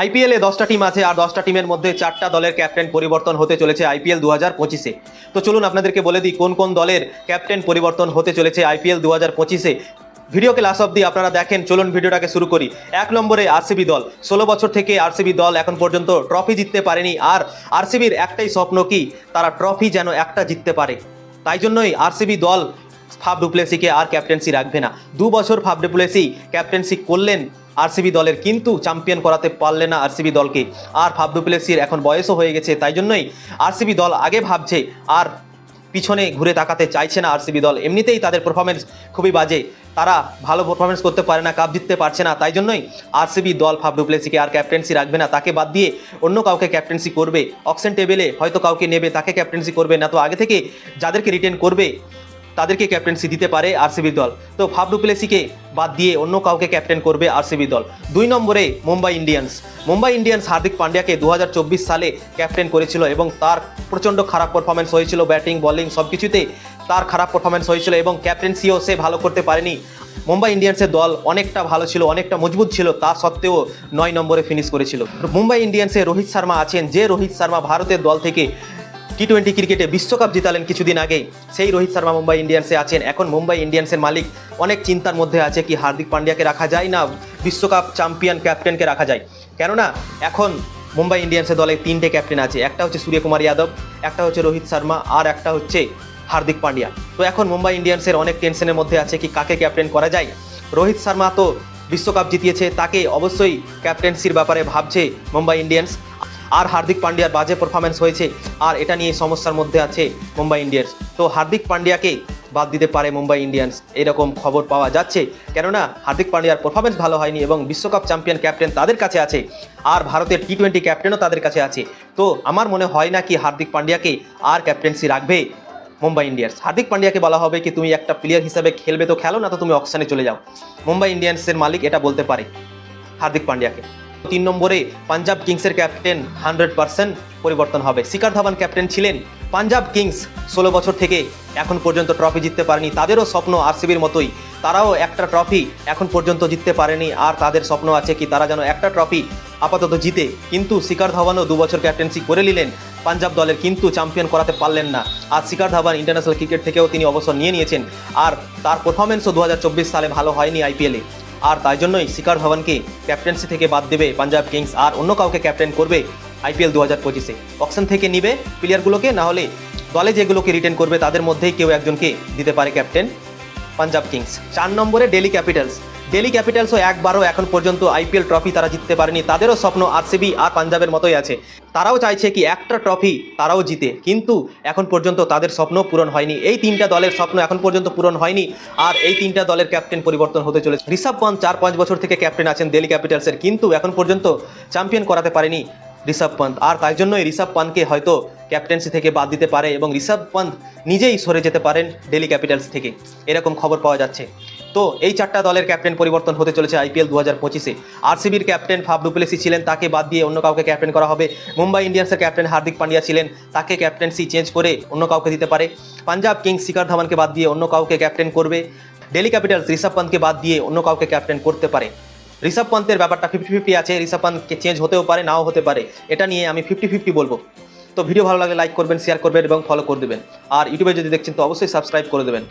আইপিএলে দশটা টিম আছে আর দশটা টিমের মধ্যে চারটা দলের ক্যাপ্টেন পরিবর্তন হতে চলেছে আইপিএল দু হাজার পঁচিশে। তো চলুন আপনাদেরকে বলে দিই কোন কোন দলের ক্যাপ্টেন পরিবর্তন হতে চলেছে আইপিএল দু হাজার পঁচিশে। ভিডিওকে লাস্ট অব্দি আপনারা দেখেন, চলুন ভিডিওটাকে শুরু করি। এক নম্বরে আরসিবি দল। ষোলো বছর থেকে আরসিবি দল এখন পর্যন্ত ট্রফি জিততে পারেনি, আর আরসিবির একটাই স্বপ্ন কি? তারা ট্রফি যেন একটা জিততে পারে। তাই জন্যই আরসিবি দল ফাব ডুপ্লেসিকে আর ক্যাপ্টেন্সি রাখবে না। দু বছর ফাব ডুপ্লেসি ক্যাপ্টেন্সি করলেন আরসিবি দলের, কিন্তু চ্যাম্পিয়ন করাতে পারলে না আরসিবি দলকে। আর ফাব ডুপ্লেসির এখন বয়সও হয়ে গেছে, তাই জন্যই আরসিবি দল আগে ভাবছে আর পিছনে ঘুরে তাকাতে চাইছে না আরসিবি দল। এমনিতেই তাদের পারফরমেন্স খুবই বাজে। তারা ভালো পারফরমেন্স করতে পারে না কাপ জিততে পারছে না, তাই জন্যই আরসিবি দল ফাব ডুপ্লেসিকে আর ক্যাপ্টেন্সি রাখবে না। তাকে বাদ দিয়ে অন্য কাউকে ক্যাপ্টেন্সি করবে। অকশন টেবিলে হয়তো কাউকে নেবে, তাকে ক্যাপ্টেন্সি করবে না। তো আগে থেকে যাদেরকে রিটেন করবে তাদেরকে ক্যাপ্টেন্সি দিতে পারে আরসিবি দল। তো ফাব ডুপ্লেসিকে বাদ দিয়ে অন্য কাউকে ক্যাপ্টেন করবে আরসিবি দল। দুই নম্বরে মুম্বাই ইন্ডিয়ান্স। মুম্বাই ইন্ডিয়ান্স হার্দিক পান্ডিয়াকে দু হাজার চব্বিশ সালে ক্যাপ্টেন করেছিল এবং তার প্রচণ্ড খারাপ পারফরমেন্স হয়েছিল ব্যাটিং বলিং সব কিছুতে তার খারাপ পারফরমেন্স হয়েছিল এবং ক্যাপ্টেন্সিও সে ভালো করতে পারেনি। মুম্বাই ইন্ডিয়ান্সের দল অনেকটা ভালো ছিল, অনেকটা মজবুত ছিল, তা সত্ত্বেও নয় নম্বরে ফিনিশ করেছিল। মুম্বাই ইন্ডিয়ান্সে রোহিত শর্মা আছেন। যে রোহিত শর্মা ভারতের দল থেকে টি টোয়েন্টি ক্রিকেটে বিশ্বকাপ জিতালেন কিছুদিন আগে সেই রোহিত শর্মা মুম্বাই ইন্ডিয়ান্সে আছেন। এখন মুম্বাই ইন্ডিয়ান্সের মালিক। অনেক চিন্তার মধ্যে আছে কি হার্দিক পান্ডিয়াকে রাখা যায় না বিশ্বকাপ চ্যাম্পিয়ন ক্যাপ্টেনকে রাখা যায়। কেননা, এখন মুম্বাই ইন্ডিয়ান্সের দলে তিনটে ক্যাপ্টেন আছে। একটা হচ্ছে সূর্যকুমার যাদব, একটা হচ্ছে রোহিত শর্মা, আর একটা হচ্ছে হার্দিক পান্ডিয়া। তো এখন মুম্বাই ইন্ডিয়ান্সের অনেক টেনশনের মধ্যে আছে কি কাকে ক্যাপ্টেন করা যায়। রোহিত শর্মা তো বিশ্বকাপ জিতিয়েছে, তাকে অবশ্যই ক্যাপ্টেন্সির ব্যাপারে ভাবছে মুম্বাই ইন্ডিয়ান্স আর হার্দিক পান্ডিয়ার বাজে পারফরমেন্স হয়েছে। আর এটা নিয়ে সমস্যার মধ্যে আছে মুম্বাই ইন্ডিয়ান্স। তো হার্দিক পান্ডিয়াকে বাদ দিতে পারে মুম্বাই ইন্ডিয়ান্স। এরকম খবর পাওয়া যাচ্ছে। কেননা হার্দিক পান্ডিয়ার পারফরমেন্স ভালো হয়নি এবং বিশ্বকাপ চ্যাম্পিয়ন ক্যাপ্টেন তাদের কাছে আছে। আর ভারতের টি টোয়েন্টি ক্যাপ্টেনও তাদের কাছে আছে। তো আমার মনে হয় না কি হার্দিক পান্ডিয়াকে আর ক্যাপ্টেন্সি রাখবে মুম্বাই ইন্ডিয়ান্স। হার্দিক পান্ডিয়াকে বলা হবে কি তুমি একটা প্লেয়ার হিসাবে খেলবে তো খেলো, না তো তুমি অকশানে চলে যাও। মুম্বাই ইন্ডিয়ান্সের মালিক এটা বলতে পারে হার্দিক পান্ডিয়াকে। তিন নম্বরে পাঞ্জাব কিংসের ক্যাপ্টেন হান্ড্রেড পার্সেন্ট পরিবর্তন হবে। শিকার ধাবান ক্যাপ্টেন ছিলেন পাঞ্জাব কিংস। ষোলো বছর থেকে এখন পর্যন্ত ট্রফি জিততে পারেনি। তাদেরও স্বপ্ন আরসিবির মতোই। তারাও একটা ট্রফি এখন পর্যন্ত জিততে পারেনি। আর তাদের স্বপ্ন আছে কি, তারা যেন একটা ট্রফি আপাতত জিতে। কিন্তু শিকার ধাওয়ানও দু বছর ক্যাপ্টেন্সি করে নিলেন পাঞ্জাব দলের, কিন্তু চ্যাম্পিয়ন করাতে পারলেন না। আর শিকার ধাওয়ান ইন্টারন্যাশনাল ক্রিকেট থেকেও তিনি অবসর নিয়ে নিয়েছেন। আর তার পারফরমেন্সও দু হাজার চব্বিশ সালে ভালো হয়নি আইপিএলে। আর তাই জন্যই শিকার ধাওয়ানকে ক্যাপ্টেন্সি থেকে বাদ দেবে পাঞ্জাব কিংস, আর অন্য কাউকে ক্যাপ্টেন করবে আইপিএল দু হাজার পঁচিশে। অকশন থেকে নিবে প্লেয়ারগুলোকে, না হলে দলে যেগুলোকে রিটেন করবে তাদের মধ্যেই কেউ একজনকে দিতে পারে ক্যাপ্টেন পাঞ্জাব কিংস। চার নম্বরে ডেলি ক্যাপিটালস ডেলি ক্যাপিটালসও একবারও এখন পর্যন্ত আইপিএল ট্রফি তারা জিততে পারেনি। তাদেরও স্বপ্ন আরসিবি আর পাঞ্জাবের মতোই আছে। তারাও চাইছে কি একটা ট্রফি তারাও জিতে। কিন্তু এখন পর্যন্ত তাদের স্বপ্ন পূরণ হয়নি। এই তিনটা দলের স্বপ্ন এখন পর্যন্ত পূরণ হয়নি আর এই তিনটা দলের ক্যাপ্টেন পরিবর্তন হতে চলেছে। ঋষভ পান্ত চার পাঁচ বছর থেকে ক্যাপ্টেন আছেন দিল্লি ক্যাপিটালসের কিন্তু এখন পর্যন্ত চ্যাম্পিয়ন করাতে পারেনি ঋষভ পান্ত আর তাই জন্যই ঋষভ পান্তকে হয়তো ক্যাপ্টেন্সি থেকে বাদ দিতে পারে এবং ঋষভ পান্ত নিজেই সরে যেতে পারেন ডেলি ক্যাপিটালস থেকে। এরকম খবর পাওয়া যাচ্ছে। তো এই চারটা দলের ক্যাপ্টেন পরিবর্তন হতে চলেছে আইপিএল দু হাজার পঁচিশে। আরসিবির ক্যাপ্টেন ফাব ডুপ্লেসি ছিলেন, তাকে বাদ দিয়ে অন্য কাউকে ক্যাপ্টেন করা হবে। মুম্বাই ইন্ডিয়ান্সের ক্যাপ্টেন হার্দিক পান্ডিয়া ছিলেন, তাকে ক্যাপ্টেন্সি চেঞ্জ করে অন্য কাউকে দিতে পারে। পাঞ্জাব কিংস শিকার ধাওয়ানকে বাদ দিয়ে অন্য কাউকে ক্যাপ্টেন করবে। ডেলি ক্যাপিটালস ঋষভ পান্তকে বাদ দিয়ে অন্য কাউকে ক্যাপ্টেন করতে পারে। ঋষভ পন্থের ব্যাপারটা ফিফটি ফিফটি আছে, ঋষভ পন্থকে চেঞ্জ হতেও পারে, নাও হতে পারে। এটা নিয়ে আমি ফিফটি ফিফটি বলব। তো ভিডিও ভালো লাগলে লাইক করবেন শেয়ার করবেন এবং ফলো করে দেবেন। আর ইউটিউবে যদি দেখছেন তো অবশ্যই সাবস্ক্রাইব করে দেবেন।